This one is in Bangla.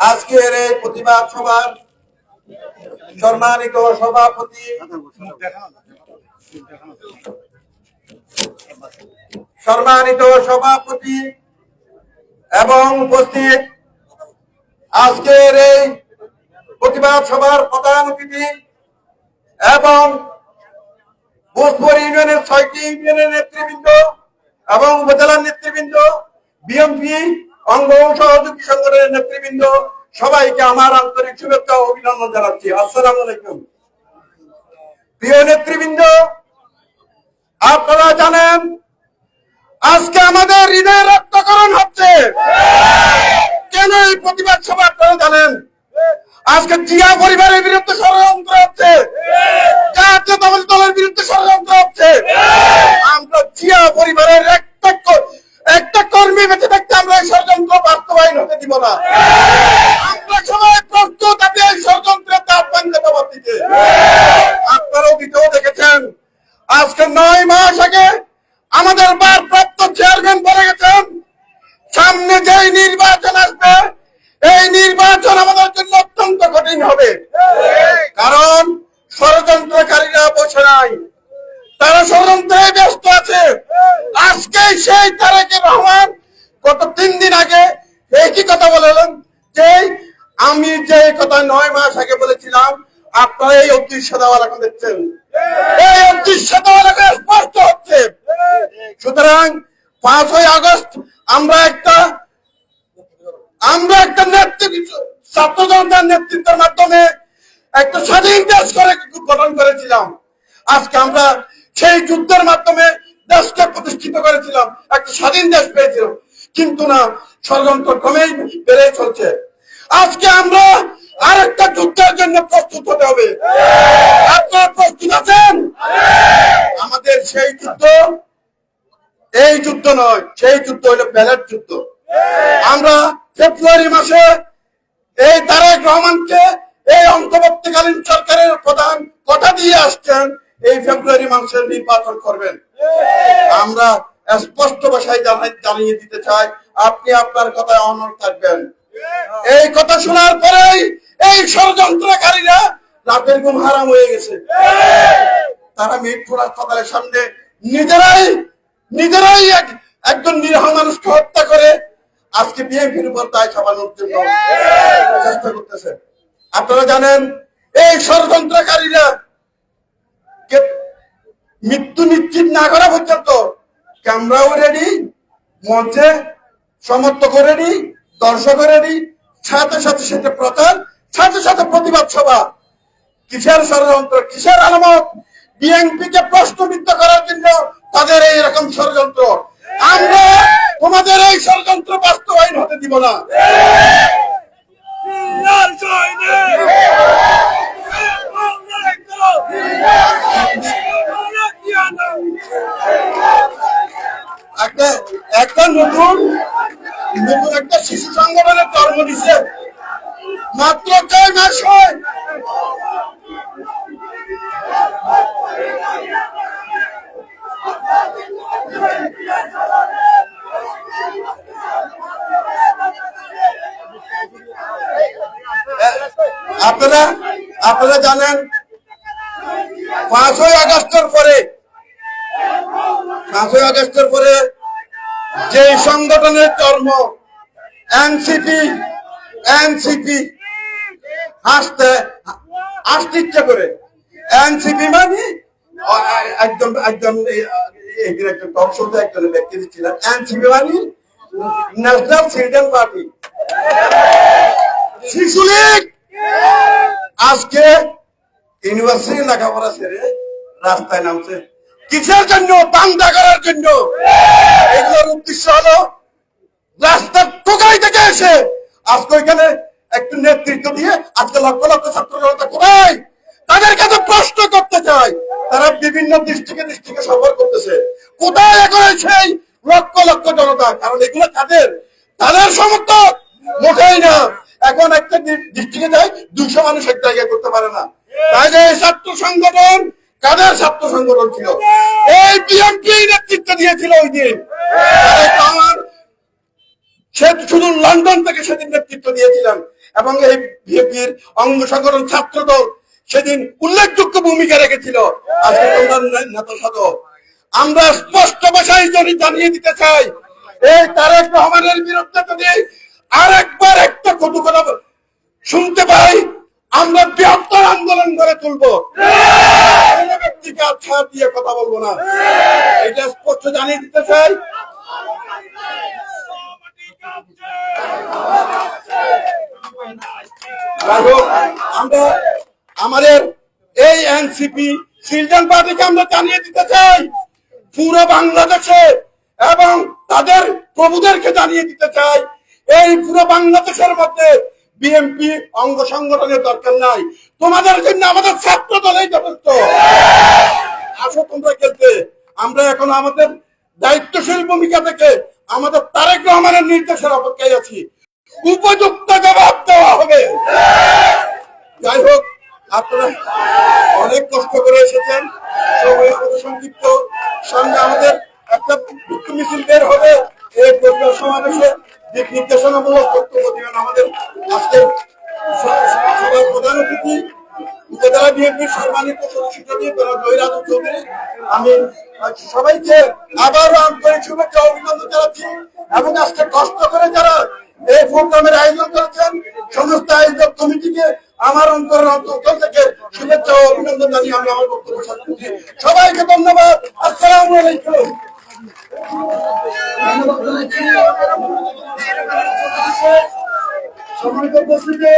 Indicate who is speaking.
Speaker 1: আজকের এই প্রতিবাদ সভার সম্মানিত সভাপতি সম্মানিত সভাপতি এবং উপস্থিত আজকের এই প্রতিবাদ সভার প্রধান অতিথি এবং ভোজপুর ইউনিয়নের ছয়টি ইউনিয়নের নেতৃবৃন্দ এবং উপজেলার নেতৃবৃন্দ বিএমপি অঙ্গ সহযোগী সংগঠনের নেতৃবৃন্দ, সবাইকে আমার আন্তরিক শুভেচ্ছা অভিনন্দন জানাচ্ছি। আসসালামু আলাইকুম। প্রিয় নেতৃবৃন্দ, আপনারা জানেন, আজকে আমাদের হৃদয় রক্তকরণ হচ্ছে। কেন এই প্রতিবাদ সভা আপনারা জানেন? আজকে জিয়া পরিবারের বিরুদ্ধে ষড়যন্ত্র হচ্ছে। জাতীয় দল দলের বিরুদ্ধে ষড়যন্ত্র হচ্ছে। আমরা জিয়া পরিবারের একটা একটা কর্মী বেঁচে থাকতে আমরা এই ষড়যন্ত্র বাস্তবায়ন হতে দিব না আমরা সবাই প্রস্তুত আছি এই ষড়যন্ত্রের তাপ ভাঙতে জবাব দিতে আপনারা অতীতেও দেখেছেন আজকে নয় মাস আগে আমাদের ভারপ্রাপ্ত চেয়ারম্যান বলে গেছেন সামনে যেই নির্বাচন আসবে এই নির্বাচন আমাদের জন্য অত্যন্ত কঠিন হবে কারণ ষড়যন্ত্রকারীরা বসে নাই তারা ষড়যন্ত্রে ব্যস্ত আছে আজকে সেই তারেকের রহমান গত তিন দিন আগে একই কথা বলেন যে আমি যে কথা নয় মাস আগে বলেছিলাম, আপনারা এই অদৃশ্য দেওয়া এখন দেখছেন। এই অদৃশ্য দেওয়া স্পষ্ট হচ্ছে। সুতরাং পাঁচই আগস্ট আমরা একটা আমরা একটা নেতৃত্ব ছাত্র জনতার নেতৃত্বের মাধ্যমে একটা স্বাধীন দেশ করে গঠন করেছিলাম। আজকে আমরা সেই যুদ্ধের মাধ্যমে দেশকে প্রতিষ্ঠিত করেছিলাম, একটা স্বাধীন দেশ পেয়েছিলাম। কিন্তু না, ষড়যন্ত্র ক্রমেই বেড়ে চলছে। আজকে আমরা আরেকটা যুদ্ধের জন্য প্রস্তুত হতে হবে। আপনারা প্রস্তুত আছেন? আমাদের সেই যুদ্ধ এই যুদ্ধ নয়, সেই যুদ্ধ হলো ব্যালেট যুদ্ধ। আমরা ফেব্রুয়ারি মাসে এই তারেক রহমানকে এই অন্তর্বর্তীকালীন সরকারের প্রধান কথা দিয়ে আসছেন। এই ফেব্রুয়ারি মাসের নির্বাচন করবেন। আমরা স্পষ্ট ভাষায় জানিয়ে দিতে চাই, আপনি আপনার কথায় অনর থাকবেন। এই কথা শোনার পরেই এই ষড়যন্ত্রকারীরা রাতের ঘুম হারাম হয়ে গেছে। তারা মিরপুর হাসপাতালের সামনে নিজেরাই নিজেরাই এক- একজন নিরহ মানুষকে হত্যা করে আজকে বিএনপির উপর দায় চাপানোর জন্য চেষ্টা করতেছে। আপনারা জানেন, এই ষড়যন্ত্রকারীরা মৃত্যু নিশ্চিত না করা পর্যন্ত ক্যামেরাও রেডি মঞ্চে সমর্থক রেডি দর্শক রেডি সাথে সাথে সাথে প্রচার, সাথে সাথে প্রতিবাদ সভা। কিসের ষড়যন্ত্র, কিসের আলামত? বিএনপি কে প্রশ্নবিদ্ধ করার জন্য তাদের এই রকম ষড়যন্ত্র। আমরা তোমাদের এই ষড়যন্ত্র বাস্তবায়ন হতে দিব না। নতুন নতুন একটা শিশু সংগঠনের জন্ম দিছে মাত্র ছয় মাস হয়। আপনারা আপনারা জানেন, পাঁচই আগস্টের পরে, পাঁচই আগস্টের পরে যে সংগঠনের জন্ম এনসিপি এনসিপি হাসতে আসতে ইচ্ছে করে। এনসিপি মানে একজন একজন একজন একজন ব্যক্তি মানে ন্যাশনাল পার্টি। শিশু আজকে ইউনিভার্সিটি লেখাপড়া রাস্তায় নামছে। কিসের জন্য? দাঙ্গা করার জন্য। এগুলোর উদ্দেশ্য হলো, রাস্তার টোকাই থেকে এসে আজকে ওইখানে একটু নেতৃত্ব দিয়ে আজকে লক্ষ লক্ষ ছাত্র জনতা কোথায়? তাদের কাছে প্রশ্ন করতে চাই। তারা বিভিন্ন ডিস্ট্রিক্টে ডিস্ট্রিক্টে সফর করতেছে। কোথায় এখন সেই লক্ষ লক্ষ জনতা? কারণ এগুলো তাদের। তাদের সমর্থক মোটেই না। এখন একটা দৃষ্টিকে যায়, দুইশো মানুষ এক জায়গায় করতে পারে না। তাই যে ছাত্র সংগঠন কাদের ছাত্র সংগঠন ছিল? এই বিএনপি নেতৃত্ব দিয়েছিল ওই দিন। সে শুধু লন্ডন থেকে সেদিন নেতৃত্ব দিয়েছিলেন। এবং এই বিএনপির অঙ্গ সংগঠন ছাত্র দল সেদিন উল্লেখযোগ্য ভূমিকা রেখেছিল। আমরা স্পষ্ট ভাষায় যদি জানিয়ে দিতে চাই, এই তারেক রহমানের বিরুদ্ধে যদি আরেকবার একটা কটু কথা শুনতে পাই, আমরা বৃহত্তর আন্দোলন করে তুলবো। আচ্ছা দিয়ে কথা বলব না। এটা স্পষ্ট জানিয়ে দিতে চাই। আমাদের এই এনসিপি পার্টিকে আমরা জানিয়ে দিতে চাই। পুরো বাংলাদেশে এবং তাদের প্রভুদেরকে জানিয়ে দিতে চাই। এই পুরো বাংলাদেশের মধ্যে বিএনপি অঙ্গ সংগঠনের দরকার নাই। তোমাদের জন্য আমাদের ছাত্র দলেই যথেষ্ট আসো তোমরা খেলতে। আমরা এখন আমাদের দায়িত্বশীল ভূমিকা থেকে আমাদের তারেক রহমানের নির্দেশের অপেক্ষায় আছি। উপযুক্ত জবাব দেওয়া হবে। যাই হোক, আপনারা অনেক কষ্ট করে এসেছেন। সময় আমাদের সংক্ষিপ্ত সঙ্গে আমাদের একটা দুঃখ মিছিল বের হবে। এই পরিবার সমাবেশে দিক নির্দেশনামূলক বক্তব্য দিবেন আমাদের আজকে সবার প্রধান অতিথি। উপজেলা বিএনপির সম্মানিত সদস্যপতি জহিরাজ চৌধুরী, আমি সবাইকে আবারও আন্তরিক শুভেচ্ছা অভিনন্দন জানাচ্ছি এবং আজকে কষ্ট করে যারা এই প্রোগ্রামের আয়োজন করেছেন, সমস্ত আয়োজক কমিটিকে আমার অন্তরের অন্তর থেকে শুভেচ্ছা ও অভিনন্দন জানিয়ে আমি আমার বক্তব্য শেষ সবাইকে ধন্যবাদ। আসসালামু আলাইকুম। সম্মানিত উপস্থিতি